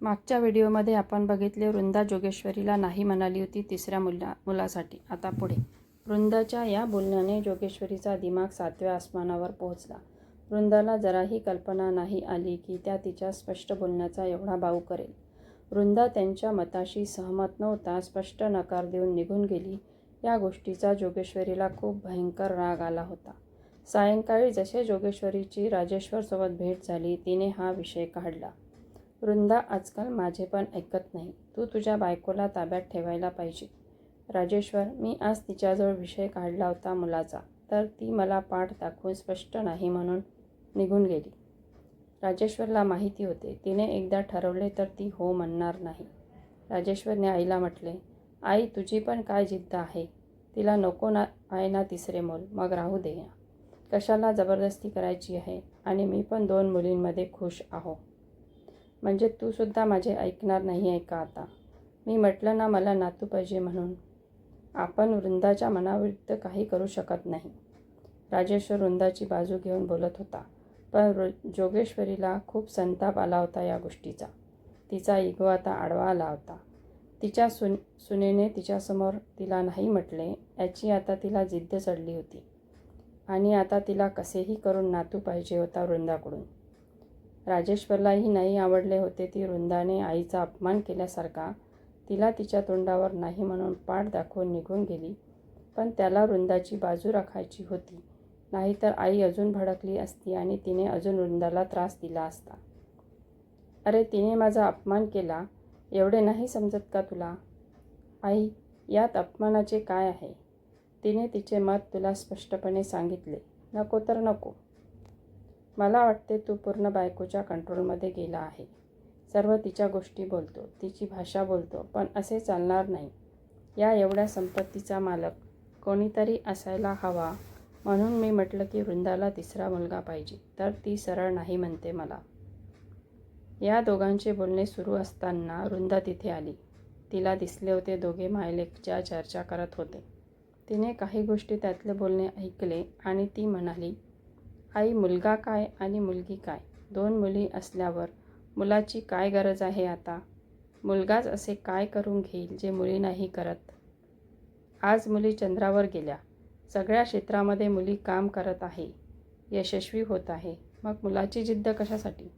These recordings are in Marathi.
मागच्या व्हिडिओमध्ये आपण बघितले वृंदा जोगेश्वरीला नाही म्हणाली होती तिसऱ्या मुला मुलासाठी. आता पुढे. वृंदाच्या या बोलण्याने जोगेश्वरीचा दिमाग सातव्या आसमानावर पोहोचला. वृंदाला जराही कल्पना नाही आली की त्या तिच्या स्पष्ट बोलण्याचा एवढा भाऊ करेल. वृंदा त्यांच्या मताशी सहमत नव्हता स्पष्ट नकार देऊन निघून गेली. या गोष्टीचा जोगेश्वरीला खूप भयंकर राग आला होता. सायंकाळी जसे जोगेश्वरीची राजेश्वरसोबत भेट झाली तिने हा विषय काढला. वृंदा आजकाल माझे पण ऐकत नाही. तू तुझ्या बायकोला ताब्यात ठेवायला पाहिजे. राजेश्वर मी आज तिच्याजवळ विषय काढला होता मुलाचा. तर ती मला पाठ दाखवून स्पष्ट नाही म्हणून निघून गेली. राजेश्वरला माहिती होते. तिने एकदा ठरवले तर ती हो म्हणणार नाही. राजेश्वरने आईला म्हटले आई तुझी पण काय जिद्द आहे? तिला नको ना आहे ना तिसरे मूल. मग राहू दे कशाला जबरदस्ती करायची आहे? आणि मी पण दोन मुलींमध्ये खुश आहो. म्हणजे तू सुद्धा माझे ऐकणार नाही आहे का आता? मी म्हटलं ना मला नातू पाहिजे म्हणून. आपण वृंदाच्या मनाविरुद्ध काही करू शकत नाही. राजेश्वर वृंदाची बाजू घेऊन बोलत होता. पण जोगेश्वरीला खूप संताप आला होता या गोष्टीचा. तिचा इगो आता आडवा आला होता. तिच्या सुन सुनेने तिच्यासमोर तिला नाही म्हटले याची आता तिला जिद्द चढली होती. आणि आता तिला कसेही करून नातू पाहिजे होता वृंदाकडून. राजेश्वरलाही नाही आवडले होते ती वृंदाने आईचा अपमान केल्यासारखा. तिला तिच्या तोंडावर नाही म्हणून पाठ दाखवून निघून गेली. पण त्याला वृंदाची बाजू राखायची होती. नाहीतर आई अजून भडकली असती आणि तिने अजून वृंदाला त्रास दिला असता. अरे तिने माझा अपमान केला. एवढे नाही समजत का तुला? आई यात अपमानाचे काय आहे तिने तिचे मत तुला स्पष्टपणे सांगितले. नको तर नको. मला वाटते तू पूर्ण बायकोच्या कंट्रोलमध्ये गेला आहे. सर्व तिच्या गोष्टी बोलतो तिची भाषा बोलतो पण असे चालणार नाही. या एवढ्या संपत्तीचा मालक कोणीतरी असायला हवा म्हणून मी म्हटलं की वृंदाला तिसरा मुलगा पाहिजे तर ती सरळ नाही म्हणते मला. या दोघांचे बोलणे सुरू असताना वृंदा तिथे आली. तिला दिसले होते दोघे मायलेकच्या चर्चा करत होते. तिने काही गोष्टी त्यातले बोलणे ऐकले आणि ती म्हणाली आई मुलगा काय आणि मुलगी काय? दोन मुली असल्यावर मुलाची काय गरज आहे आता? मुलगाच असे काय करून घेईल जे मुली नाही करत? आज मुली चंद्रावर गेल्या. सगळ्या क्षेत्रामध्ये मुली काम करत आहे. यशस्वी होत आहे. मग मुलाची जिद्द कशासाठी?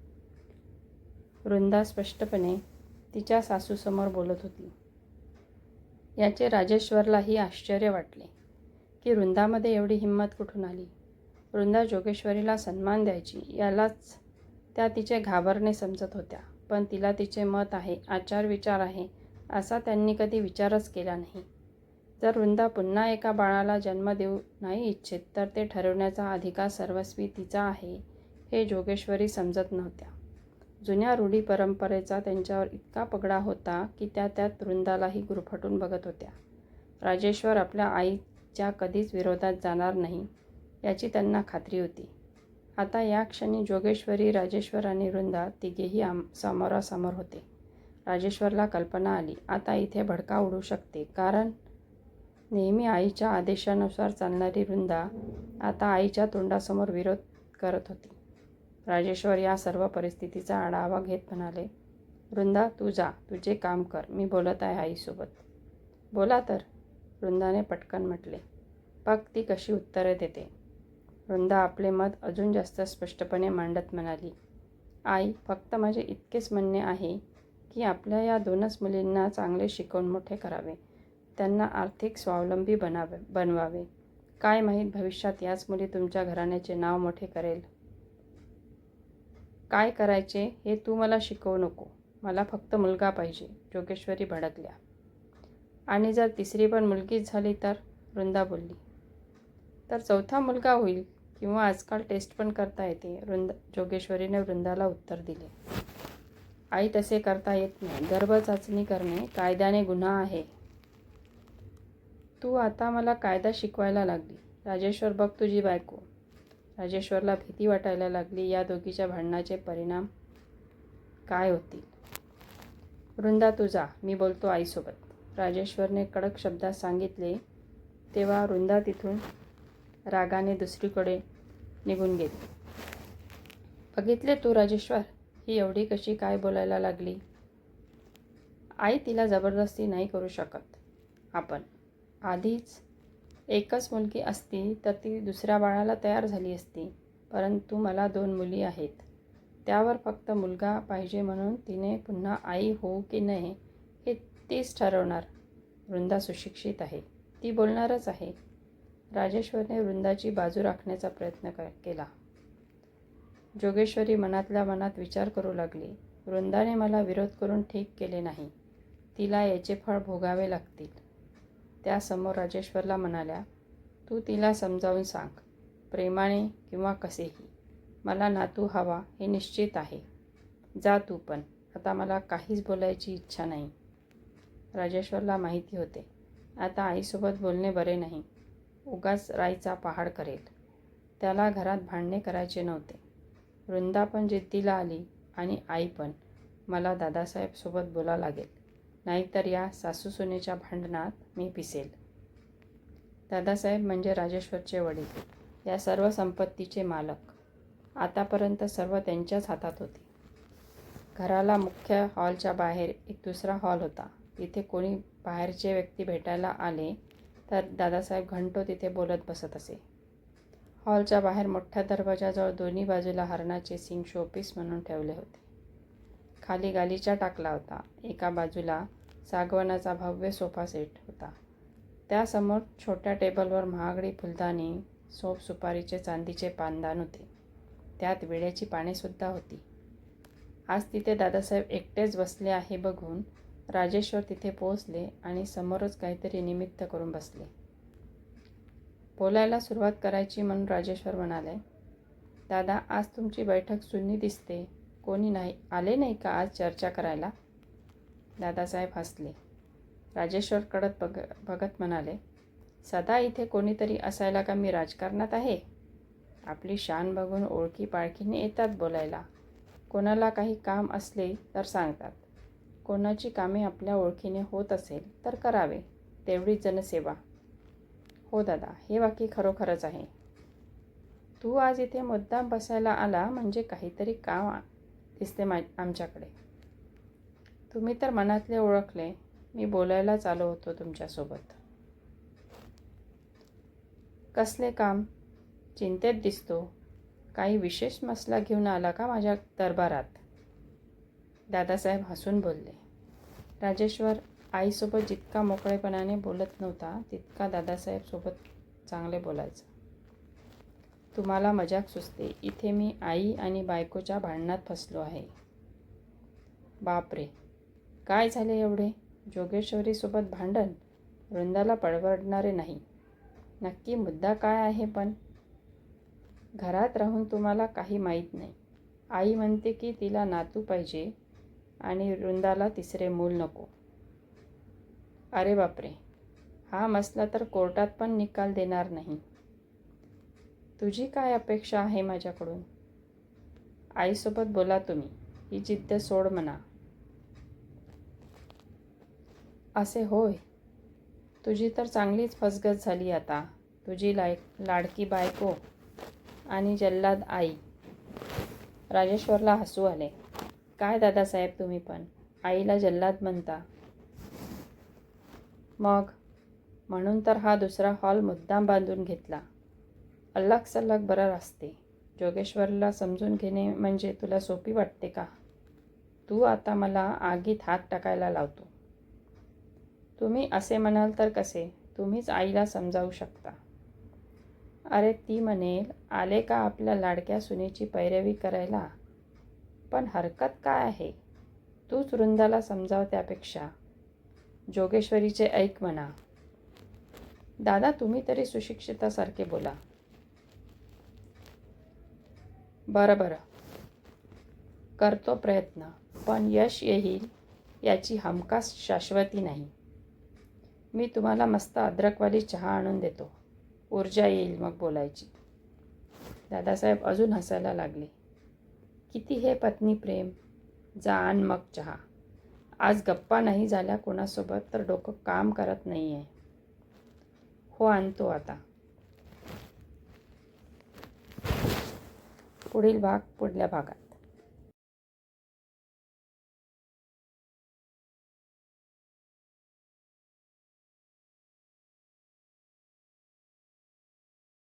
वृंदा स्पष्टपणे तिच्या सासूसमोर बोलत होती. याचे राजेश्वरलाही आश्चर्य वाटले की वृंदामध्ये एवढी हिंमत कुठून आली? वृंदा जोगेश्वरीला सन्मान द्यायची. यालाच त्या तिचे घाबरणे समजत होत्या. पण तिला तिचे मत आहे आचार विचार आहे असा त्यांनी कधी विचारच केला नाही. जर वृंदा पुन्हा एका बाळाला जन्म देऊ नाही इच्छित तर ते ठरवण्याचा अधिकार सर्वस्वी तिचा आहे हे जोगेश्वरी समजत नव्हत्या. जुन्या रूढी परंपरेचा त्यांच्यावर इतका पगडा होता की त्या त्यात वृंदालाही गुरफटून बघत होत्या. राजेश्वर आपल्या आईच्या कधीच विरोधात जाणार नाही. याची त्यांना खात्री होती. आता या क्षणी जोगेश्वरी राजेश्वर आणि वृंदा तिघेही आम समोरासमोर होते. राजेश्वरला कल्पना आली आता इथे भडका उडू शकते. कारण नेहमी आईच्या आदेशानुसार चालणारी वृंदा आता आईच्या तोंडासमोर विरोध करत होती. राजेश्वर या सर्व परिस्थितीचा आढावा घेत म्हणाले वृंदा तू जा. तुझे काम कर. मी बोलत आहे आईसोबत. बोला तर वृंदाने पटकन म्हटले. बघ ती कशी उत्तरे देते? वृंदा आपले मत अजून जास्त स्पष्टपणे मांडत म्हणाली आई फक्त माझे इतकेच म्हणणे आहे की आपल्या या दोनच मुलींना चांगले शिकवून मोठे करावे. त्यांना आर्थिक स्वावलंबी बनावे बनवावे. काय माहीत भविष्यात याच मुली तुमच्या घराण्याचे नाव मोठे करेल. काय करायचे हे तू मला शिकवू नको. मला फक्त मुलगा पाहिजे. जोगेश्वरी भडकल्या. आणि जर तिसरी पण मुलगीच झाली तर? वृंदा बोलली. तर चौथा मुलगा होईल. किंवा आजकाल टेस्ट पण करता येते. वृंद जोगेश्वरीने वृंदाला उत्तर दिले. आई तसे करता येत नाही. गर्भ चाचणी करणे कायद्याने गुन्हा आहे. तू आता मला कायदा शिकवायला लागली. राजेश्वर बघ तुझी बायको. राजेश्वरला भीती वाटायला लागली. या दोघीच्या भांडणाचे परिणाम काय होतील? वृंदा तुझा. मी बोलतो आईसोबत. राजेश्वरने कडक शब्दात सांगितले तेव्हा वृंदा तिथून रागाने दुसरीकडे निघून गेली. बघितले तू राजेश्वर ही एवढी कशी काय बोलायला लागली? आई तिला जबरदस्ती नाही करू शकत. आपण आधीच एकच मुलगी असती तर ती दुसऱ्या बाळाला तयार झाली असती परंतु मला दोन मुली आहेत. त्यावर फक्त मुलगा पाहिजे म्हणून तिने पुन्हा आई होऊ की नाही हे तीच ठरवणार. वृंदा सुशिक्षित आहे. ती बोलणारच आहे. राजेश्वरने वृंदाची बाजू राखण्याचा प्रयत्न क केला. जोगेश्वरी मनातल्या मनात विचार करू लागली. वृंदाने मला विरोध करून ठीक केले नाही. तिला याचे फळ भोगावे लागतील. त्यासमोर राजेश्वरला म्हणाल्या तू तिला समजावून सांग. प्रेमाने किंवा कसेही. मला नातू हवा हे निश्चित आहे. जा तू पण. आता मला काहीच बोलायची इच्छा नाही. राजेश्वरला माहिती होते. आता आईसोबत बोलणे बरे नाही. उगाच राईचा पहाड करेल. त्याला घरात भांडणे करायचे नव्हते. वृंदा पण जिद्दीला आली आणि आई पण. मला दादासाहेबसोबत बोला लागेल. नाहीतर या सासू सुनेच्या भांडणात मी पिसेल. दादासाहेब म्हणजे राजेश्वरचे वडील. या सर्व संपत्तीचे मालक. आतापर्यंत सर्व त्यांच्याच हातात होते. घराला मुख्य हॉलच्या बाहेर एक दुसरा हॉल होता. तिथे कोणी बाहेरचे व्यक्ती भेटायला आले तर दादासाहेब घंटो तिथे बोलत बसत असे. हॉलच्या बाहेर मोठ्या दरवाजाजवळ दोन्ही बाजूला हरणाचे सिंग शोपीस म्हणून ठेवले होते. खाली गालीचा टाकला होता. एका बाजूला सागवनाचा भव्य सोफा सेट होता. त्यासमोर छोट्या टेबलवर महागडी फुलदाणी सोप सुपारीचे चांदीचे पानदान होते. त्यात विड्याची पानेसुद्धा होती. आज तिथे दादासाहेब एकटेच बसले आहे बघून राजेश्वर तिथे पोहोचले आणि समोरच काहीतरी निमित्त करून बसले. बोलायला सुरुवात करायची म्हणून राजेश्वर म्हणाले दादा आज तुमची बैठक सुन्नी दिसते. कोणी नाही आले नाही का आज चर्चा करायला? दादासाहेब हसले. राजेश्वर कडत बघ बघत म्हणाले सदा इथे कोणीतरी असायला का मी राजकारणात आहे? आपली शान बघून ओळखी पाळखीने येतात बोलायला. कोणाला काही काम असले तर सांगतात. कोणाची कामे आपल्या ओळखीने होत असेल तर करावे तेवढी जनसेवा. हो दादा हे वाक्य खरोखरच आहे. तू आज इथे मुद्दाम बसायला आला म्हणजे काहीतरी काम दिसते मा आमच्याकडे. तुम्ही तर मनातले ओळखले मी बोलायलाच आलो होतो तुमच्यासोबत. कसले काम? चिंतेत दिसतो. काही विशेष मसला घेऊन आला का माझ्या दरबारात? दादासाहेब हसून बोलले. राजेश्वर आईसोबत जितका मोकळेपणाने बोलत नव्हता तितका दादासाहेबसोबत चांगले बोलायचं. तुम्हाला मजाक सुचते. इथे मी आई आणि बायकोच्या भांडणात फसलो आहे. बापरे! काय झाले एवढे? जोगेश्वरीसोबत भांडण? वृंदाला परवडणारे नाही. नक्की मुद्दा काय आहे पण? घरात राहून तुम्हाला काही माहीत नाही. आई म्हणते की तिला नातू पाहिजे. आणि वृंदाला तिसरे मूल नको. अरे बापरे हा मसला तर कोर्टात पण निकाल देणार नाही. तुझी काय अपेक्षा आहे माझ्याकडून? आईसोबत बोला तुम्ही ही जिद्द सोड म्हणा. असे होय. तुझी तर चांगलीच फसगत झाली आता. तुझी लाय लाडकी बायको आणि जल्लाद आई. राजेश्वरला हसू आले. काय दादासाहेब तुम्ही पण? आईला जल्लाद म्हणता. मग? म्हणून तर हा दुसरा हॉल मुद्दाम बांधून घेतला. अल्लग सल्लग बरं असते. जोगेश्वरला समजून घेणे म्हणजे तुला सोपी वाटते का? तू आता मला आगीत हात टाकायला लावतो. तुम्ही असे म्हणाल तर कसे? तुम्हीच आईला समजावू शकता. अरे ती म्हणेल आले का आपल्या लाडक्या सुनेची पैरवी करायला? पण हरकत काय आहे? तूच वृंदाला समजाव त्यापेक्षा. जोगेश्वरीचे ऐक म्हणा. दादा तुम्ही तरी सुशिक्षितासारखे बोला. बरं बरं. करतो प्रयत्न पण यश येईल याची हमखास शाश्वती नाही. मी तुम्हाला मस्त अद्रकवाली चहा आणून देतो. ऊर्जा येईल मग बोलायची. दादासाहेब अजून हसायला लागले. किती हे पत्नी प्रेम? जा आण मग चहा. आज गप्पा नाही झाल्या कोणासोबत तर डोकं काम करत नाही आहे हो आणतो आता. पुढील भाग पुढल्या भागात.